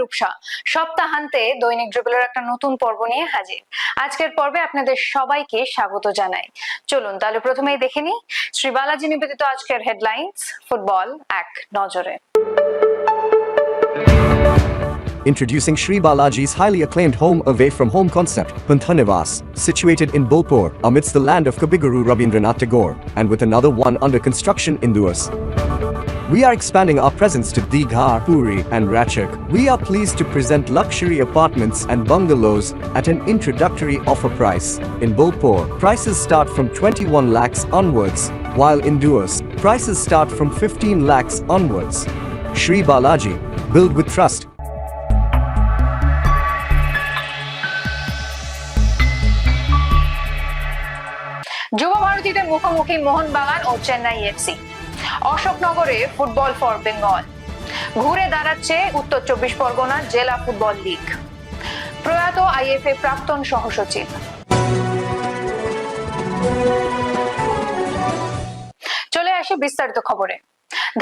রূপসা সপ্তাহান্তে দৈনিক ড্রিবলের একটা নতুন পর্ব নিয়ে হাজির আজকের পর্বে আপনাদের সবাইকে স্বাগত জানাই চলুন তাহলে প্রথমেই দেখে নিই শ্রী বালাজি নিবেদিত আজকের হেডলাইন্স ফুটবল এক নজরে Introducing Sri Balaji's highly acclaimed home away from home concept, Panthanivas, situated in Bolpur, amidst the land of Kabiguru Rabindranath Tagore, and with another one under construction in Duas. We are expanding our presence to Digha, Puri, and Ratchak. We are pleased to present luxury apartments and bungalows at an introductory offer price. In Bolpur, prices start from 21 lakhs onwards, while in Duas, prices start from 15 lakhs onwards. Sri Balaji, build with trust. যুব ভারতীতে মুখোমুখি মোহনবাগান ও Chennai FC অশোকনগরে football for Bengal. ঘুরে দাঁড়াচ্ছে উত্তর চব্বিশ পরগনা জেলা ফুটবল লীগ। প্রয়াত আইএফএ প্রাক্তন সহসচিব। চলে আসি বিস্তারিত খবরে।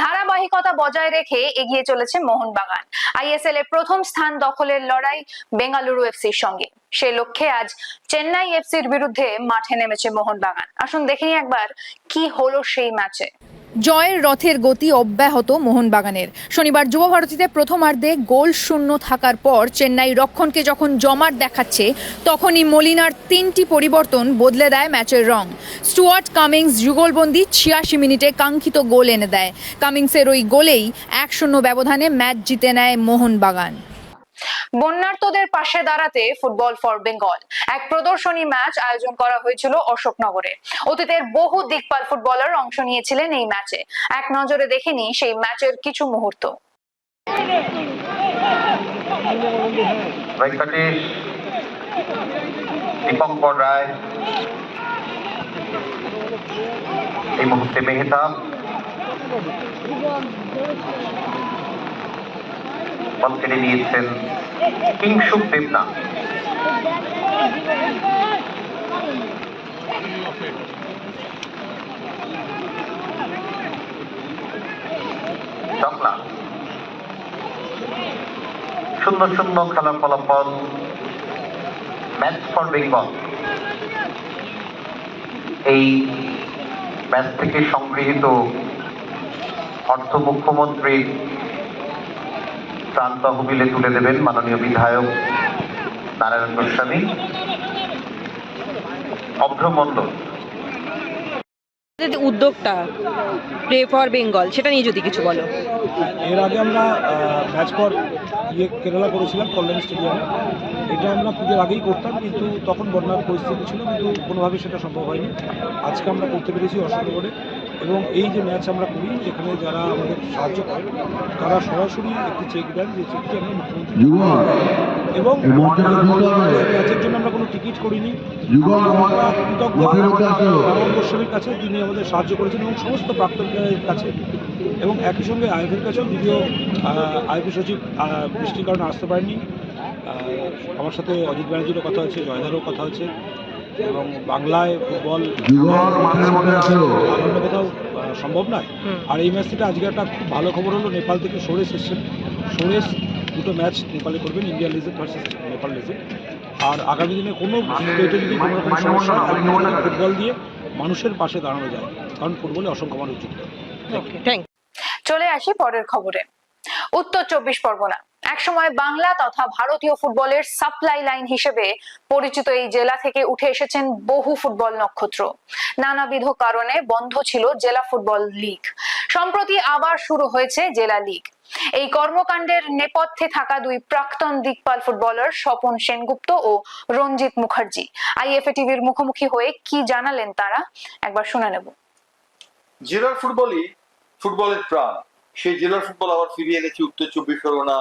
ধারাবাহিকতা বজায় রেখে এগিয়ে চলেছে মোহনবাগান। আইএসএল এ প্রথম স্থান দখলের লড়াই বেঙ্গালুরু এফসির সঙ্গে। সে লক্ষ্যে আজ চেন্নাই এফসির বিরুদ্ধে মাঠে নেমেছে মোহনবাগান। আসুন দেখে একবার কি হলো সেই ম্যাচে। জয়ের রথের গতি অব্যাহত মোহনবাগানের। শনিবার যুব ভারতীতে প্রথমার্ধে গোল শূন্য থাকার পর চেন্নাই রক্ষণকে যখন জমাট দেখাচ্ছে, তখনই মলিনার তিনটি পরিবর্তন বদলে দেয় ম্যাচের রং। স্টুয়ার্ট কামিংস যুগলবন্দি ছিয়াশি মিনিটে কাঙ্ক্ষিত গোল এনে দেয়। কামিংসের ওই গোলেই এক শূন্য ব্যবধানে ম্যাচ জিতে নেয় মোহনবাগান। বন্যার্তদের পাশে দাঁড়াতে ফুটবল ফর বেঙ্গল। এক প্রদর্শনী ম্যাচ আয়োজন করা হয়েছিল অশোকনগরে। অতীতের বহু দিকপাল ফুটবলার অংশ নিয়েছিলেন এই ম্যাচে। এক নজরে দেখেনি সেই ম্যাচের কিছু মুহূর্ত। দীপঙ্কর রায়, এই মুহূর্তে মেহতাব বল কেড়ে নিয়েছেন কিংশুক দেবনা চকলা শূন্য শূন্য খেলার ফলাফল, ম্যাচ ফর বেঙ্গল। এই ম্যাচ থেকে সংগৃহীত অর্থ মুখ্যমন্ত্রী ত্রাণ তহবিলে তুলে দেবেন মাননীয় বিধায়ক নারায়ণ গোস্বামী। অভ্রমণ্ডল যে উদ্যোগটা প্রে ফর বেঙ্গল সেটা নিয়ে যদি কিছু বলো। এর আগে আমরা ম্যাচ পর ইয়ে কেরালা করেছিলাম কল্যাণ স্টেডিয়ামে। এটা আমরা পুজোর আগেই করতাম কিন্তু তখন বন্যার পরিস্থিতি ছিল কিন্তু কোনোভাবে সেটা সম্ভব হয়নি। আজকে আমরা করতে পেরেছি অশোকনগরে এবং এই যে ম্যাচ আমরা করি এখানে যারা আমাদের সাহায্য করে তারা সরাসরি একটি চেক দেন যে চেকটি আমরা মুখ্যমন্ত্রী এবং ম্যাচের জন্য আমরা কোনো টিকিট করিনি। গোস্বামীর কাছে তিনি আমাদের সাহায্য করেছেন এবং সমস্ত প্রাক্তনীদের কাছে। এবং একই সঙ্গে আইএফের কাছেও যদিও আইএফএ সচিব বৃষ্টির কারণে আসতে পারেনি আমার সাথে অজিত ব্যানার্জিরও কথা হচ্ছে জয়দারও কথা হচ্ছে এবং বাংলায় ফুটবল অন্য কোথাও সম্ভব নয়। আর এই ম্যাচটিতে আজকে একটা খুব ভালো খবর হলো নেপাল থেকে সোরেশ এসছেন। সোরেশ দুটো ম্যাচ নেপালে করবেন India legend versus Nepal legend আর আগামী দিনে কোনো স্টেটে যদি কোনো রকম সমস্যা হয় ফুটবল দিয়ে মানুষের পাশে দাঁড়ানো যায়। কারণ ফুটবলে অসংখ্য মানুষ যুক্ত। চলে আসি পরের খবরে। উত্তর চব্বিশ পরগনা। একসময় বাংলা তথা ভারতীয় ফুটবলের সাপ্লাই লাইন হিসেবে পরিচিত এই জেলা থেকে উঠে এসেছেন বহু ফুটবল নক্ষত্র। নানাবিধ কারণে বন্ধ ছিল জেলা ফুটবল লিগ। সম্প্রতি আবার শুরু হয়েছে জেলা লিগ। এই কর্মকাণ্ডের নেপথ্যে থাকা দুই প্রাক্তন দিকপাল ফুটবলার স্বপন সেনগুপ্ত ও রঞ্জিত মুখার্জি। আইএফএ টিভির মুখোমুখি হয়ে কি জানালেন তারা? একবার শুনে নেব। জেলার ফুটবলই ফুটবলের প্রাণ। সেই জেলার ফুটবল আবার ফিরিয়ে এনেছে উত্তর চব্বিশ পরগনা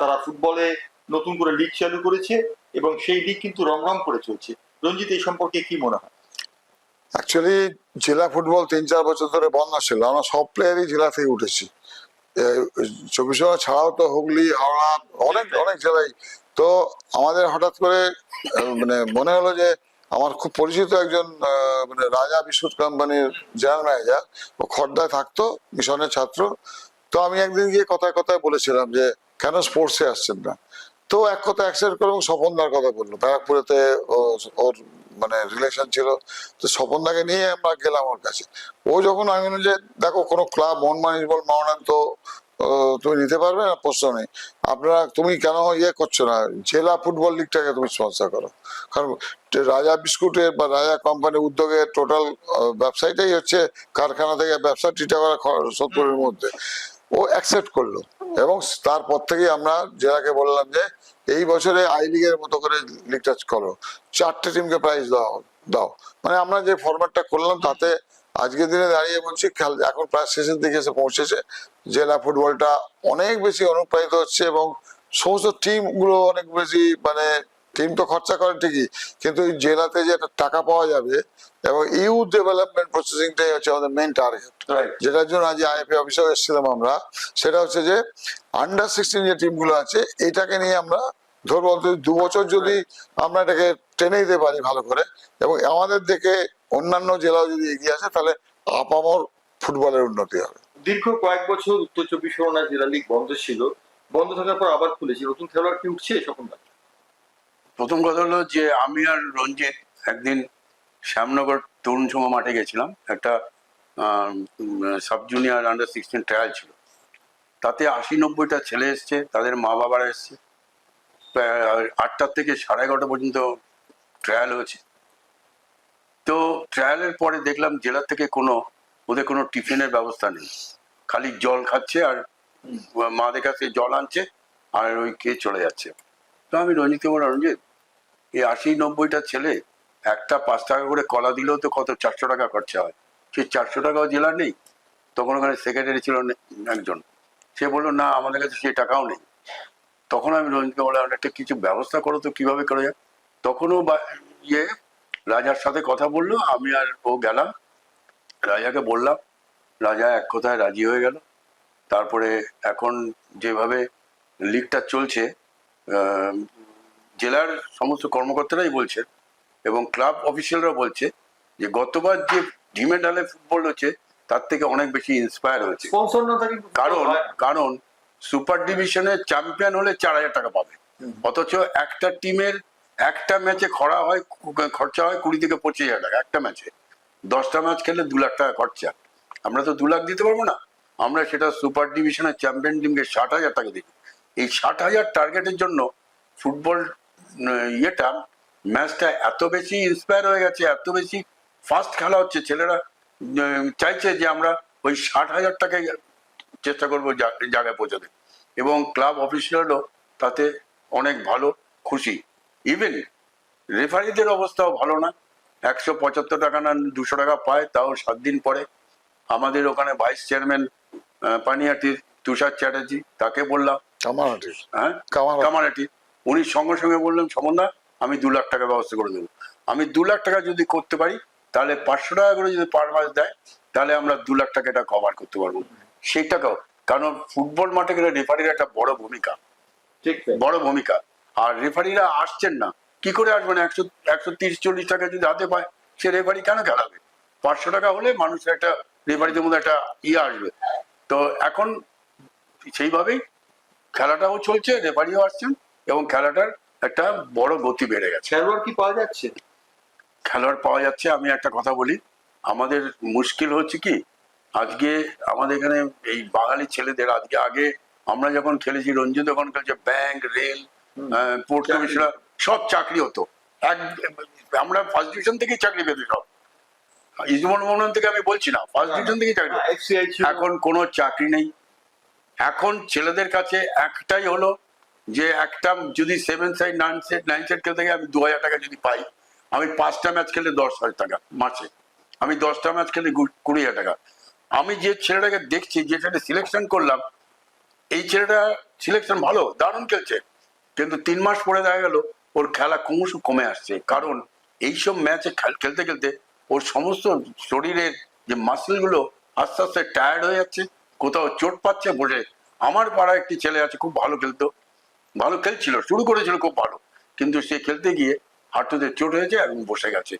তারা ফুটবলে নতুন করে লিগ চালু করেছে এবং সেই লিগ কিন্তু রমরম করে চলছে। রঞ্জিত এই সম্পর্কে কি মনে হয়? অ্যাকচুয়ালি জেলা ফুটবল তিন চার বছর ধরে বন্ধ ছিল। আমরা সব প্লেয়ারই জেলা থেকে উঠেছি। চব্বিশ পরগনা ছাড়াও তো হুগলি হাওড়া অনেক অনেক জেলায়। তো আমাদের হঠাৎ করে মানে মনে হলো যে আমার খুব পরিচিত একজন মানে রাজা বিস্কুট কোম্পানির জেনারেল ম্যানেজার ও খর্দায় থাকতো, মিশনের ছাত্র। তো আমি একদিন গিয়ে কথায় কথায় বলেছিলাম যে, কেন স্পোর্টসে আসছেন না? তো এক কথা অ্যাকসেপ্ট করে এবং স্বপনদার কথা বলল। ব্যারাকপুরেতে ওর মানে রিলেশন ছিল। তো স্বপনদাকে নিয়ে আমরা গেলাম ওর কাছে। ও যখন আমি যে, দেখো, কোনো ক্লাব মন মানিস বল মাওনান তো তুমি নিতে পারবে না, প্রশ্ন নেই। আপনারা, তুমি কেন ইয়ে করছ না? জেলা ফুটবল লিগটাকে তুমি স্পন্সর করো। কারণ রাজা বিস্কুটের বা রাজা কোম্পানির উদ্যোগে টোটাল ব্যবসায়টাই হচ্ছে কারখানা থেকে ব্যবসা টিটাগড়া সত্তরের মধ্যে। ও অ্যাকসেপ্ট করল। এবং তারপর থেকে আমরা জেলাকে বললাম যে, এই বছরে আই লিগের মতো করে লিগটা করো। চারটে টিমকে প্রাইজ দাও দাও। মানে আমরা যে ফরম্যাটটা করলাম, তাতে আজকের দিনে দাঁড়িয়ে বলছি খেল- এখন প্রায় শেষের দিকে এসে পৌঁছেছে। জেলা ফুটবলটা অনেক বেশি অনুপ্রাণিত হচ্ছে এবং সমস্ত টিমগুলো অনেক বেশি মানে টিম তো খরচা করে ঠিকই কিন্তু এই জেলাতে যে একটা টাকা পাওয়া যাবে এবং ইউথ ডেভেলপমেন্ট প্রসেসিংটাই হচ্ছে আমাদের মেন টার্গেট যেটার জন্য আজ আইএফএ অফিসেও এসেছিলাম আমরা সেটা হচ্ছে যে আন্ডার সিক্সটিন যে টিমগুলো আছে এটাকে নিয়ে আমরা ধরবো অন্তত দু বছর যদি আমরা এটাকে টেনে দিতে পারি ভালো করে এবং আমাদের দেখে অন্যান্য জেলাও যদি এগিয়ে আসে তাহলে আপামর ফুটবলের উন্নতি হবে। দীর্ঘ কয়েক বছর উত্তর চব্বিশ পরগনা জেলা লিগ বন্ধ ছিল। বন্ধ থাকার পর আবার খুলেছে। নতুন খেলোয়াড় কি উঠছে স্বপন প্রথম কথা হলো যে আমি আর রঞ্জিত একদিন শ্যামনগর তরুণ সম মাঠে গেছিলাম। একটা sub junior under sixteen trial ছিল। তাতে আশি নব্বইটা ছেলে এসছে তাদের মা বাবারা এসছে। আটটার থেকে সাড়ে এগারোটা পর্যন্ত ট্রায়াল হয়েছে। তো ট্রায়ালের পরে দেখলাম জেলা থেকে কোনো, ওদের কোনো টিফিনের ব্যবস্থা নেই। খালি জল খাচ্ছে আর মাদের কাছে জল আনছে আর ওই খেয়ে চলে যাচ্ছে। তো আমি রঞ্জিতকে বললাম রঞ্জিত এই আশি নব্বইটা ছেলে একটা পাঁচ টাকা করে কলা দিলেও তো কত চারশো টাকা খরচা হয়। সেই চারশো টাকাও জেলার নেই, তখন ওখানে সেক্রেটারি ছিল একজন। সে বলল, না, আমাদের কাছে সেই টাকাও নেই। তখন আমি রঞ্জিতকে বললাম একটা কিছু ব্যবস্থা করো তো, কীভাবে করা যায়? তখনও বা- ইয়ে রাজার সাথে কথা বলল আমি আর ও গেলাম। রাজাকে বললাম রাজা এক কথায় রাজি হয়ে গেল। তারপরে এখন যেভাবে লিগটা চলছে জেলার সমস্ত কর্মকর্তারাই বলছে এবং ক্লাব অফিসিয়ালরা বলছে যে গতবার যে ডিমেন্ড ডালে ফুটবল হচ্ছে তার থেকে অনেক বেশি ইন্সপায়ার হয়েছে। কারণ কারণ সুপার ডিভিশনে চ্যাম্পিয়ন হলে চার হাজার টাকা পাবে। অথচ একটা টিমের একটা ম্যাচে খরা হয় খরচা হয় কুড়ি থেকে পঁচিশ হাজার টাকা, একটা ম্যাচে দশটা ম্যাচ খেললে দু লাখ টাকা খরচা। আমরা তো দু লাখ দিতে পারব না। আমরা সেটা সুপার ডিভিশনের চ্যাম্পিয়ন টিমকে ষাট হাজার টাকা দিই এই ষাট হাজার টার্গেটের জন্য ফুটবল ইয়েটা ম্যাচটা এত বেশি ইন্সপায়ার হয়ে গেছে, এত বেশি ফাস্ট খেলা হচ্ছে। ছেলেরা চাইছে যে আমরা ওই ষাট হাজার টাকায় চেষ্টা করব জায়গায় পৌঁছাতে। এবং ক্লাব অফিসিয়ালও তাতে অনেক ভালো, খুশি। ইভেন রেফারিদের অবস্থাও ভালো না। একশো পঁচাত্তর টাকা না দুশো টাকা পায় তাও সাত দিন পরে। আমাদের ওখানে ভাইস চেয়ারম্যান পানিয়াটির তুষার চ্যাটার্জি তাকে বললাম। হ্যাঁ? কামারাটি উনি সঙ্গে সঙ্গে বললেন সমন্দা আমি দু লাখ টাকা ব্যবস্থা করে দেবো। আমি দু লাখ টাকা যদি করতে পারি তাহলে পাঁচশো টাকা করে যদি পার মাস দেয় তাহলে আমরা দু লাখ টাকা এটা কভার করতে পারব। সেই টাকাও। কারণ ফুটবল মাঠে গেলে রেফারির একটা বড় ভূমিকা। ঠিক বড় ভূমিকা। আর রেফারিরা আসছেন না। কি করে আসবেন? একশো একশো তিরিশ চল্লিশ টাকা যদি হাতে পায় সে রেফারি কেন খেলাবে? পাঁচশো টাকা হলে মানুষের একটা রেফারিদের মধ্যে একটা ইয়ে আসবে। তো এখন সেইভাবেই খেলাটাও চলছে রেফারিও আসছেন এবং খেলাটার একটা বড় গতি বেড়ে গেছে। খেলোয়াড় কি পাওয়া যাচ্ছে? খেলোয়াড় পাওয়া যাচ্ছে আমি একটা কথা বলি। আমাদের মুশকিল হচ্ছে কি আজকে আমাদের এখানে এই বাঙালি ছেলেদের আজকে আগে আমরা যখন খেলেছি রঞ্জিত যখন খেলছে ব্যাংক রেল পোর্ট কমিশনার সব চাকরি হতো। এক আমরা ফার্স্ট ডিভিশন থেকেই চাকরি পেতে সব। ইজমল মোহন থেকে আমি বলছি না ফার্স্ট ডিভিশন থেকেই চাকরি এখন কোনো চাকরি নেই। এখন ছেলেদের কাছে একটাই হলো যে একটা যদি seven side nine set nine set খেলতে গিয়ে আমি দু হাজার টাকা যদি পাই আমি পাঁচটা ম্যাচ খেলে দশ হাজার টাকা মাসে। আমি দশটা ম্যাচ খেলে কুড়ি হাজার টাকা। আমি যে ছেলেটাকে দেখছি যে ছেলেটা সিলেকশন করলাম এই ছেলেটা সিলেকশন ভালো দারুণ খেলছে। কিন্তু তিন মাস পরে দেখা গেল ওর খেলা ক্রমশ কমে আসছে। কারণ এইসব ম্যাচে খেলতে খেলতে ওর সমস্ত শরীরের যে মাসেলগুলো আস্তে আস্তে টায়ার্ড হয়ে যাচ্ছে কোথাও চোট পাচ্ছে বসে আমার পাড়ায় একটি ছেলে আছে খুব ভালো খেলতো। ভালো খেলছিল শুরু করেছিল খুব ভালো। কিন্তু সে খেলতে গিয়ে হাঁটুতে চোট হয়েছে এবং বসে গেছে।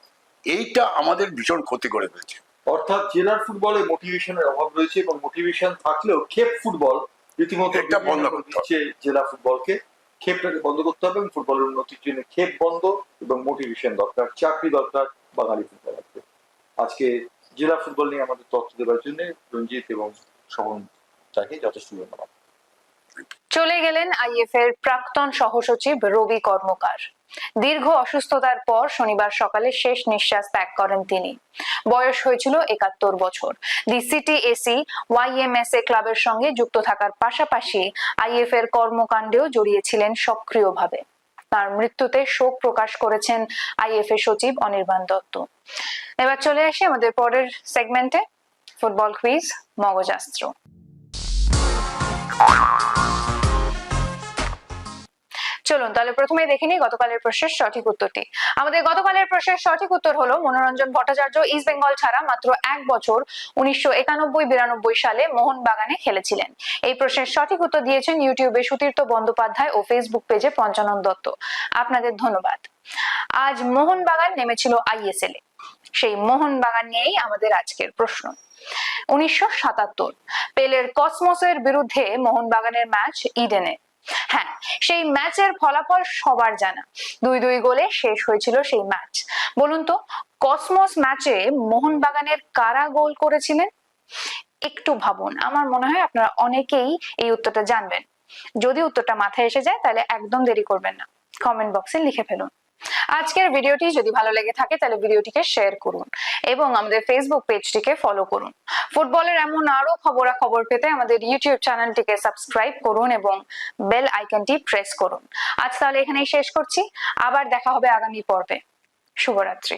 এইটা আমাদের ভীষণ ক্ষতি করে ফেলছে। অর্থাৎ জেলার ফুটবলে মোটিভেশনের অভাব রয়েছে এবং মোটিভেশন থাকলেও খেপ ফুটবল রীতিমতো একটা বন্ধ করতে দিচ্ছে জেলা ফুটবলকে। ক্ষেপটাকে বন্ধ করতে হবে এবং ফুটবলের উন্নতির জন্য ক্ষেপ বন্ধ এবং মোটিভেশন দরকার, চাকরি দরকার, বাঙালি ফুটবলারদের আজকে জেলা ফুটবল নিয়ে আমাদের তথ্য দেওয়ার জন্য রঞ্জিত এবং শোভন তাকে যথেষ্ট ধন্যবাদ। চলে গেলেন আইএফ এর প্রাক্তন সহসচিব রবি কর্মকার। দীর্ঘ অসুস্থতার পর শনিবার সকালে শেষ নিঃশ্বাস ত্যাগ করেন তিনি। বয়স হয়েছিল একাত্তর বছর। দি সিটি এসি ওয়াইএমএসএ ক্লাবের সঙ্গে যুক্ত থাকার পাশাপাশি আইএফ এর কর্মকাণ্ডেও জড়িয়েছিলেন সক্রিয়ভাবে। তার মৃত্যুতে শোক প্রকাশ করেছেন আইএফ এর সচিব অনির্বাণ দত্ত। এবার চলে আসি আমাদের পরের সেগমেন্টে ফুটবল কুইজ মগজাস্ত্র চলুন, তাহলে প্রথমে দেখে নিই গতকালের প্রশ্নের সঠিক উত্তরটি। আমাদের গতকালের প্রশ্নের সঠিক উত্তর হলো, মনোরঞ্জন ভট্টাচার্য ইস্ট বেঙ্গল ছাড়া মাত্র এক বছর উনিশশো একানব্বই বিরানব্বই সালে মোহনবাগানে খেলেছিলেন। এই প্রশ্নের সঠিক উত্তর দিয়েছেন ইউটিউবে সুতীর্থ বন্দ্যোপাধ্যায় ও ফেসবুক পেজে পঞ্চানন দত্ত। আপনাদের ধন্যবাদ। আজ মোহনবাগান নেমেছিল আইএসএল এ। সেই মোহনবাগান নিয়েই আমাদের আজকের প্রশ্ন। উনিশশো সাতাত্তর, পেলের কসমোসের বিরুদ্ধে মোহনবাগানের ম্যাচ ইডেনে হ্যাঁ সেই ম্যাচের ফলাফল সবার জানা। দুই দুই গোলে শেষ হয়েছিল সেই ম্যাচ বলুন তো, কসমোস ম্যাচে মোহনবাগানের কারা গোল করেছিলেন? একটু ভাবুন, আমার মনে হয় আপনারা অনেকেই এই উত্তরটা জানবেন। যদি উত্তরটা মাথায় এসে যায়, তাহলে একদম দেরি করবেন না। কমেন্ট বক্সে লিখে ফেলুন। আজকের ভিডিওটি যদি ভালো লেগে থাকে, তাহলে ভিডিওটিকে শেয়ার করুন। এবং আমাদের ফেসবুক পেজটিকে ফলো করুন। ফুটবলের এমন আরও খবরাখবর পেতে আমাদের ইউটিউব চ্যানেলটিকে সাবস্ক্রাইব করুন এবং বেল আইকনটি প্রেস করুন। আজ তাহলে এখানেই শেষ করছি। আবার দেখা হবে আগামী পর্বে। শুভরাত্রি।